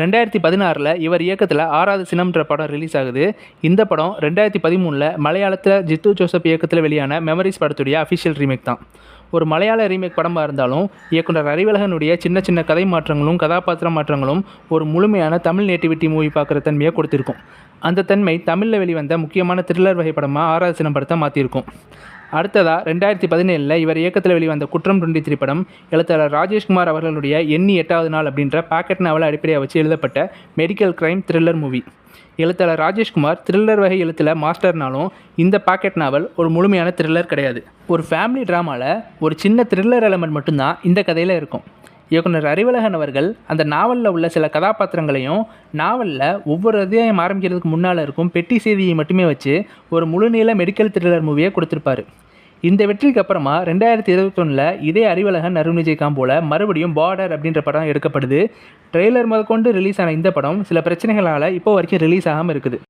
ரெண்டாயிரத்தி பதினாறில் இவர் இயக்கத்தில் ஆறாவது சினம்ன்ற படம் ரிலீஸ் ஆகுது. இந்த படம் ரெண்டாயிரத்தி பதிமூணில் மலையாளத்தில் ஜித்து ஜோசப் இயக்கத்தில் வெளியான மெமரிஸ் படத்துடைய அஃபிஷியல் ரீமேக் தான். ஒரு மலையாள ரீமேக் படமாக இருந்தாலும் இயக்குனர் அறிவழகனுடைய சின்ன சின்ன கதை மாற்றங்களும் கதாபாத்திர மாற்றங்களும் ஒரு முழுமையான தமிழ் நேட்டிவிட்டி மூவி பார்க்குற தன்மையை கொடுத்துருக்கும். அந்த தன்மை தமிழில் வெளிவந்த முக்கியமான த்ரில்லர் வகை படமாக ஆறாவது சினம் படத்தை மாற்றிருக்கும் அடுத்ததாக ரெண்டாயிரத்தி பதினேழில் இவர் இயக்கத்தில் வெளிவந்த குற்றம் டுவெண்ட்டி த்ரீ படம் எழுத்தாளர் ராஜேஷ்குமார் அவர்களுடைய எண்ணி எட்டாவது நாள் அப்படின்ற பாக்கெட் நாவலை அடிப்படையாக வச்சு எழுதப்பட்ட மெடிக்கல் கிரைம் த்ரில்லர் மூவி எழுத்தாளர் ராஜேஷ்குமார் த்ரில்லர் வகை எழுத்தில் மாஸ்டர்னாலும் இந்த பாக்கெட் நாவல் ஒரு முழுமையான த்ரில்லர் கிடையாது. ஒரு ஃபேமிலி ட்ராமாவில் ஒரு சின்ன த்ரில்லர் எலமெண்ட் மட்டும்தான் இந்த கதையில் இருக்கும். இயக்குனர் அறிவழகன் அவர்கள் அந்த நாவலில் உள்ள சில கதாபாத்திரங்களையும் நாவலில் ஒவ்வொரு அத்தியாயம் ஆரம்பிக்கிறதுக்கு முன்னால் இருக்கும் பெட்டி செய்தியை மட்டுமே வச்சு ஒரு முழுநீள மெடிக்கல் த்ரில்லர் மூவியை கொடுத்துருப்பாரு. இந்த வெற்றிக்கு அப்புறமா ரெண்டாயிரத்தி இருபத்தொன்னில் இதே அறிவழகன் அருண் விஜயகாந்த் போல மறுபடியும் பார்டர் அப்படின்ற படம் எடுக்கப்படுது. ட்ரெய்லர் முதற்கொண்டு ரிலீஸ் ஆன இந்த படம் சில பிரச்சனைகளால் இப்போ வரைக்கும் ரிலீஸ் ஆகாமல் இருக்குது.